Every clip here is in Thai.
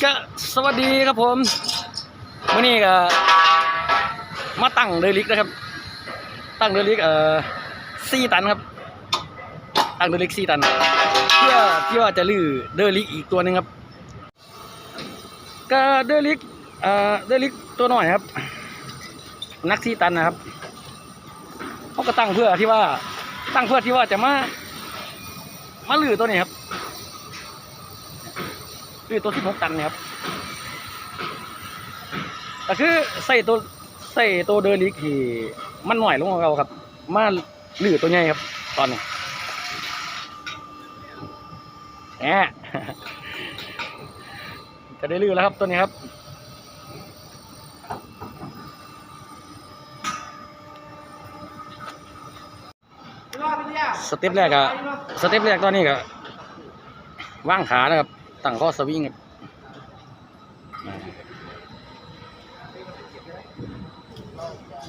ก็สวัสดีครับผมวันนี้ก็มาตั้งเดลิกนะครับ ตั้งเดลิกเอ่อสี่ตันครับ ตั้งเดลิกสี่ตัน เพื่อที่ว่าจะลื้อเดลิกอีกตัวหนึ่งครับ ก็เดลิกเอ่อเดลิกตัวหน่อยครับ นักสี่ตันนะครับเขาก็ตั้งเพื่อที่ว่าตั้งเพื่อที่ว่าจะมามาลื้อตัวนี้ครับ คือตัวที่หกตันนี่ยครับแต่คือใส่ตัวใส่ตัวเดอลิกที่มันหน่อยลงกว่าเราครับ มาหลือตัวใหญ่ครับ ตอนนี้แหมจะได้ลือแล้วครับตัวนี้ครับสเต็ปแรกอะสเต็ปแรกตอนนี้ก็ว่างขานะครับ ตั้งข้อสวิงครับ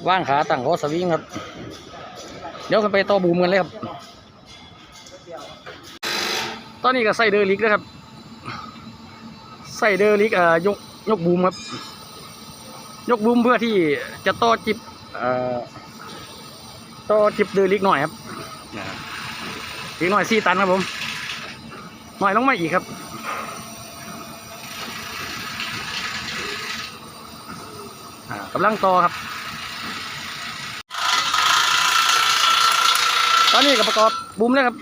ว่างขาตั้งข้อสวิงครับ เดี๋ยวกันไปต่อบูมกันเลยครับ ตอนนี้ก็ใส่เดอร์ลิกนะครับ ใส่เดอร์ลิกเอ่อยกยกบูมครับ ยกบูมเพื่อที่จะต่อจิบเอ่อต่อจิบเดอร์ลิกหน่อยครับอีกหน่อยสี่ตันครับผม หน่อยลงมาอีกครับ อ่ากำลังต่อครับ ตอนนี้กับประกอบบุ้มเลยครับ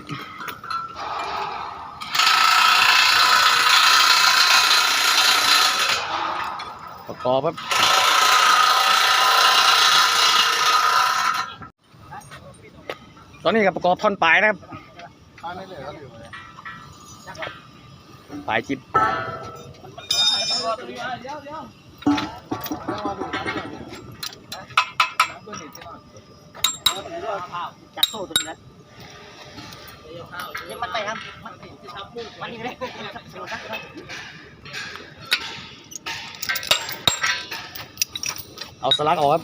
ประกอบครับตอนนี้กับประกอบท่อนปลายนะครับปลายจิบ จากโซ่ตรงนี้แล้วยังมันไปครับ มันมันนี่เลยเดี๋ยวสักครับเอาสลักออกครับ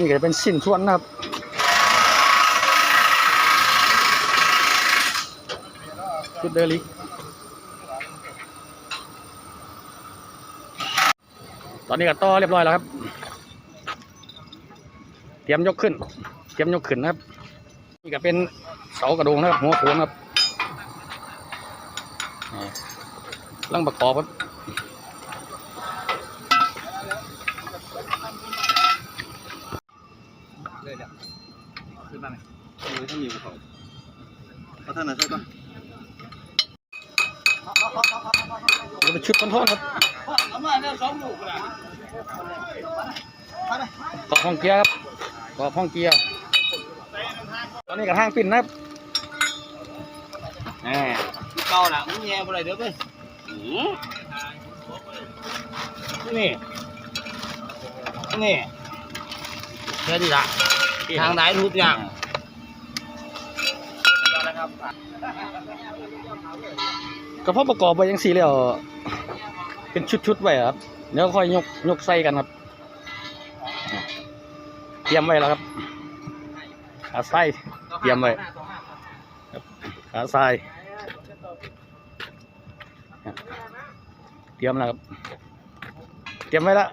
นี่ก็จะเป็นสิ้นส่วนนะครับชุดเดลิกตอนนี้ก็ต่อเรียบร้อยแล้วครับ เตรียมยกขึ้น เตรียมยกขึ้นนะครับ นี่ก็เป็นเสากระโดงนะครับ หัวโขนครับนี่ร่างประกอบครับ เลยเนี่ยขึ้นมาไหมเลยถ้ามีเขาเขาท่านไหนใช่ปะ จะเป็นชุดคอนโทรลครับกอบห้องเกียร์ครับกอบห้องเกียร์ตอนนี้กับทางปิ่นนะครับแหมเก่าละมึงแย่บ่ได้เด้อเว้ยนี่ นี่แค่นี้ละทางไหนทุกอย่างกระเพาะประกอบไปยังสี่แล้วเป็นชุดๆไว้ครับเดี๋ยวค่อยยกยกใส่กันครับเตรียมไว้แล้วครับขาไส้เตรียมไว้ขาไส้เตรียมแล้วครับ เตรียมไว้แล้ว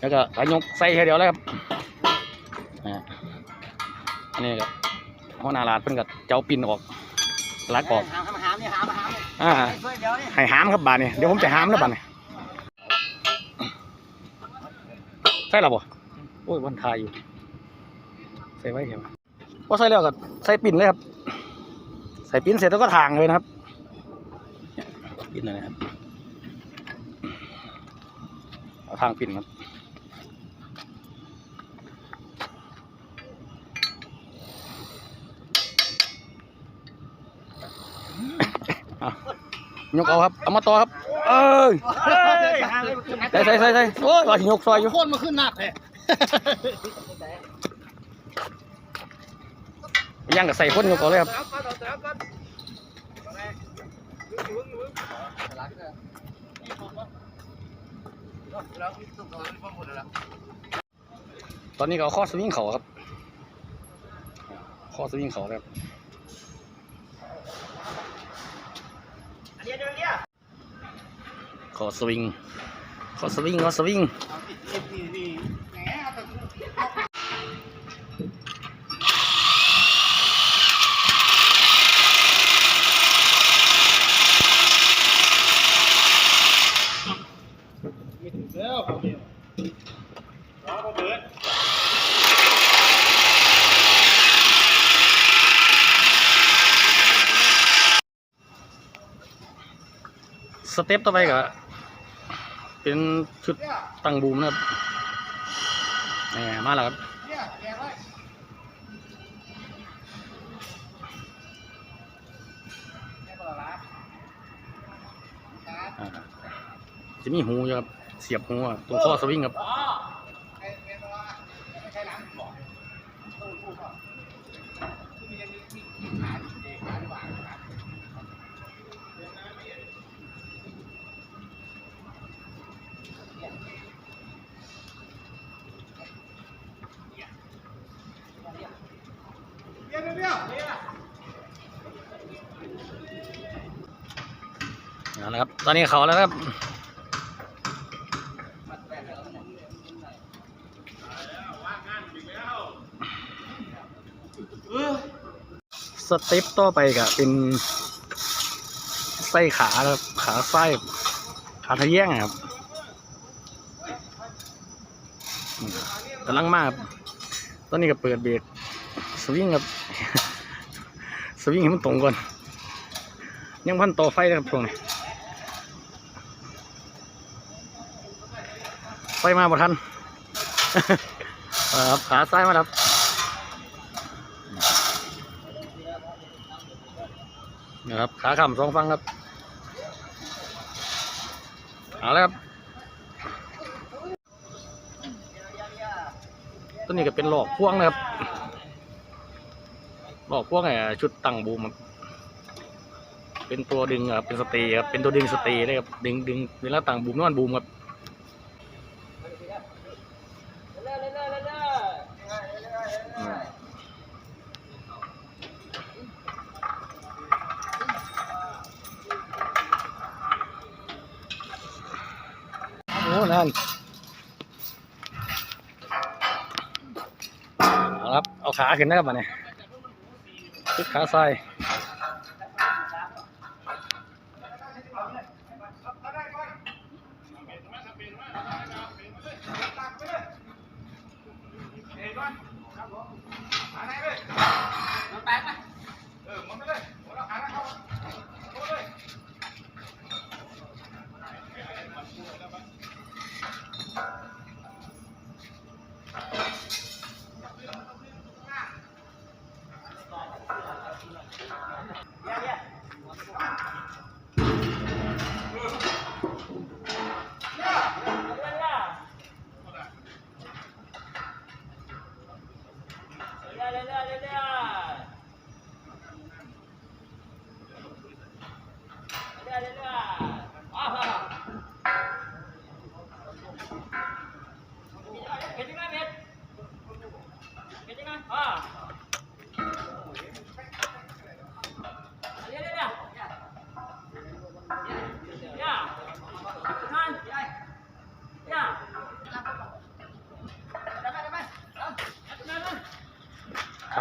แล้วก็ขายกใส่แค่เดียวแล้วครับอ่าอันนี้ก็หัวหน้ารานเพิ่นก็เจ้าปินออกลักออกหามหามนี่หามหาม อ่าให้หามครับบาทนี่เดี๋ยวผมจะหามแล้วบาทนี่ใช่หรอบ่โอ้ยวันทายอยู่ ใส่ไว้เห็นพอใส่แล้วก็ใส่ปิ่นเลยครับ ใส่ปิ่นเสร็จแล้วก็ทางเลยนะครับปิ่นเลยนะครับเอาทางปิ่นครับ ยกเอาครับเอามาต่อครับ เอ้ยเฮ้ยหาเลยขึ้นใส่ใส่ใส่ใส่โอ้ยว่าสิยกซอยอยู่โคนมาขึ้นหนักเลยยังกับใส่คนยกเอาเลยครับตอนนี้ก็เอาข้อสวิงเขาครับข้อสวิงเขาเลยครับ เดี๋ยวเดี๋ยวเดี๋ยว ขอสวิง ขอสวิง ขอสวิง สเต็ปต่อไปก็ เป็นชุดตั้งบูมนะครับนี่มาแล้วครับจะมีหูอยู่ครับ เสียบหูตรงข้อสวิงครับ เอาละครับ ตอนนี้เขาแล้วครับสเต็ปต่อไปก็เป็นไส้ขาครับขาไส้ขาทะแยงอะครับกำลังมากตอนนี้ก็เปิดเบรกสวิงครับสวิงให้มันตรงก่อน ยังพันต่อไฟนะครับช่วงนี้ ไฟมาบ่ทันครับขาซ้ายมาครับนะครับ ขาขำสองฟังครับเอาล้วครับตัวนี้ก็เป็นหลอกพ่วงนะครับหลอกพ่วงไอ้ชุดตั้งบูมครับเป็นตัวดึงครับเป็นสเตย์ครับเป็นตัวดึงสเตย์เลยครับดึงดึงเวลาตั้งบูมนอนบูมครับ โอ้นั่นเอาละครับ เอา ขาขึ้นนะครับเนี่ยชุดขาใส่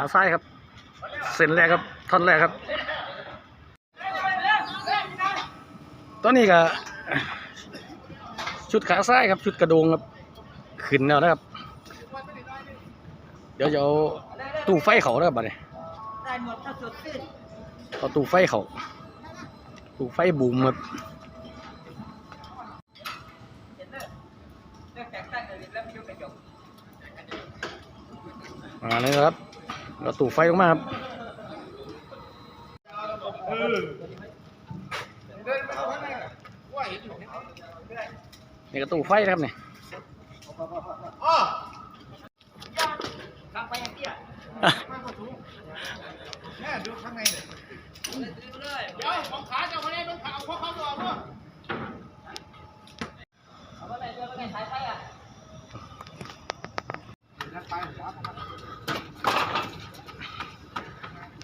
ขาซ้ายครับ เส้นแรกครับท่อนแรกครับ ตอนนี้ก็ชุดขาซ้ายครับ ชุดกระโดงครับ ขึ้นแล้วนะครับ เดี๋ยวจะเอาตู้ไฟเขาแล้วครับบัดนี้ได้หมดถ้าสดชื่นเอาตู้ไฟเขาตู้ไฟบูมครับเห็นเลยเรื่องแต่งตั้งเลยแล้วไม่ยุ่งกระจกมาเลยครับ เราตู่ไฟออกมาครับนี่กระตู่ไฟครับเนี่ย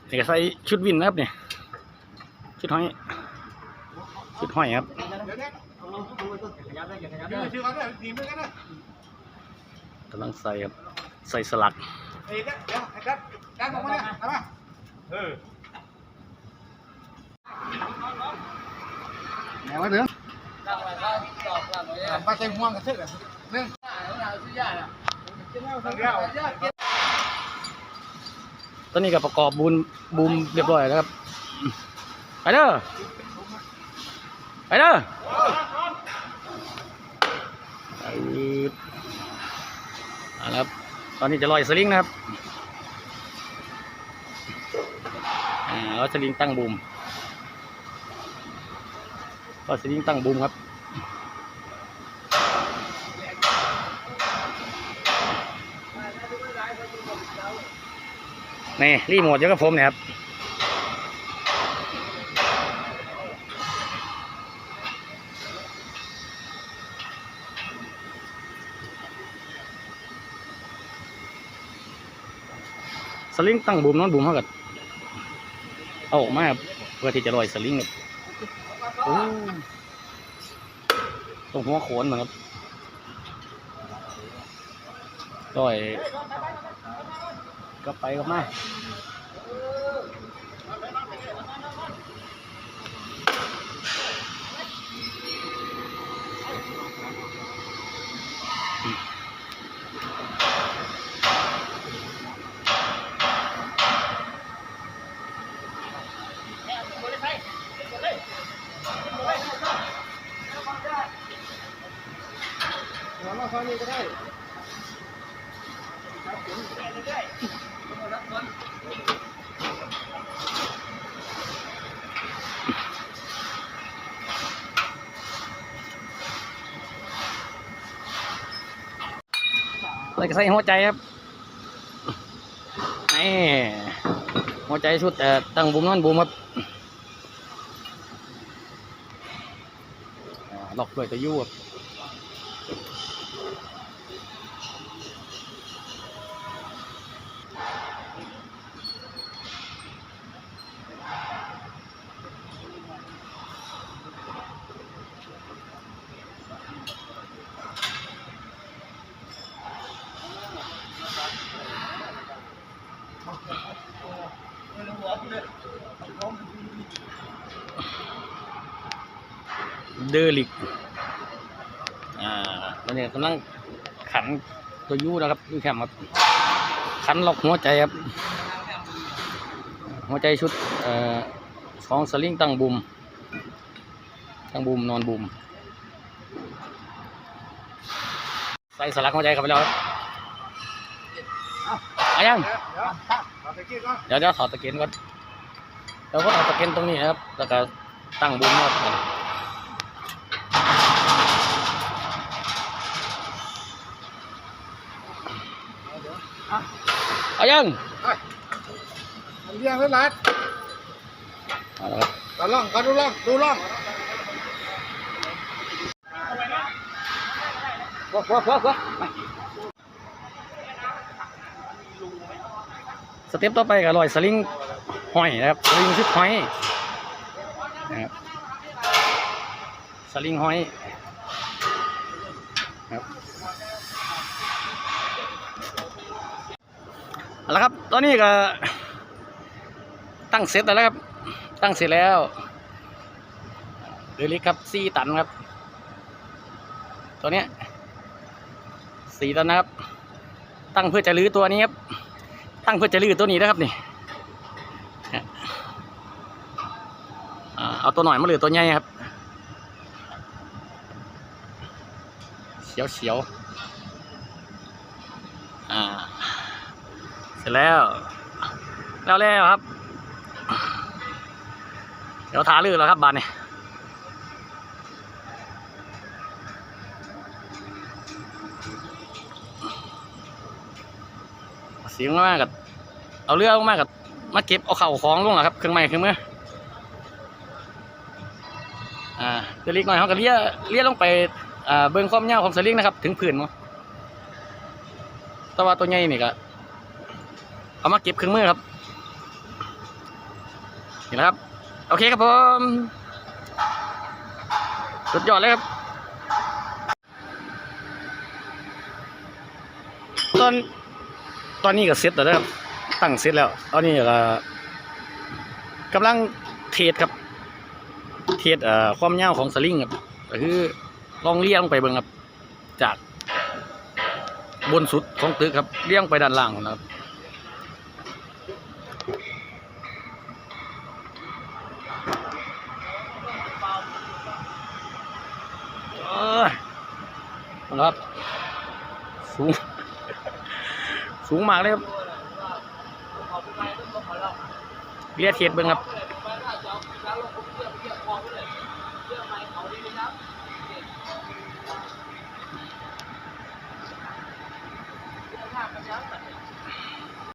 นี่ก็ใส่ชุดวินนะครับเนี่ยชุดห้อยชุดห้อยครับกำลังใส่ครับใส่สลักเอ้ยเดี๋ยวไอ้าเนี่ยหนวะเด้อตั้งไว้ข้างตอเลยมาใส่ห่วงกันเถอะเรื่อง อาซื้อยาอะเดียวตอนนี้ก็ประกอบบูมบูมเรียบร้อยแล้วครับไปเด้อไปเด้อเอาละครับตอนนี้จะลอยสลิงนะครับเราสลิงตั้งบูมก็สลิงตั้งบูมครับ นี่รีโมทอยู่กับผมเนี่ยครับสลิงตั้งบูมนอนบูมเท่ากับเอาออกมาเพื่อที่จะลอยสลิงครับโอ้ตรงหัวโขนนะครับลอย ก็ไปก็มาแล้วก็ เลยใส่หัวใจครับนี่หัวใจชุดแต่ตั้งบูมนอนบูมครับอ่าล็อกด้วยตัวยูครับ ดอลิกอ่าตอนนี้กำลังขันตัวยูนะครับยูแคมครับ ขันล็อกหัวใจครับ หัวใจชุดเอ่อสองสลิงตั้งบูมตั้งบูมนอนบูมใส่สลักหัวใจเข้าไปแล้วครับเอายังเดี๋ยวเอะกี้ก่อนเดี๋ยวถอดตะเกียงก่อนเดี๋ยวก็ถอดตะเกียงตรงนี้นะครับ แล้วก็ตั้งบูมนวด เอายังเรียงไว้หลายเอาละครับตาล่องก็ดูล่องดูล่องพวกพวกพวกพวกมาสเต็ปต่อไปก็ลอยสลิงห้อยนะครับสลิงชุดห้อยนะครับสลิงห้อย เอาละครับ ตอนนี้ก็ตั้งเสร็จแล้วครับ ตั้งเสร็จแล้วเรือเล็กครับสี่ตันครับ ตัวเนี้ยสี่ตันนะครับ ตั้งเพื่อจะลื้อตัวนี้ครับ ตั้งเพื่อจะลื้อตัวนี้นะครับนี่เอาตัวหน่อยมาลื้อตัวใหญ่ครับเสียวเสียว ร็จแล้ว แล้วแล้วครับ เดี๋ยวทาลื่นแล้วครับบานเนี่ยเสียงมากกับเอาเรือมากกับมาเก็บเอาเข่าของลงเหรอครับเครื่องใหม่เครื่องมื่ออ่าเะเล็กหน่อยเขาก็เลี้ยเลี้ยลงไปอ่าเบิ้งความเยาวความสลิงนะครับ ถึงผืนมั้งแต่ว่าตัวใหญ่นี่ก็ เอามาเก็บเครื่องมือครับนี่นะครับ โอเคครับผมสุดยอดเลยครับ ตอนตอนนี้ก็เสร็จแล้วนะครับ ตั้งเสร็จแล้วตอนนี้ก็กำลังเทสครับ เทสเอ่อความยาวของสลิงครับก็คือลองเลี้ยงไปเบิ่งครับ จากบนสุดของตึกครับเลี้ยงไปด้านล่างนะครับ สูง สูงมากเลยครับเรียกเทียดเบิ้งครับ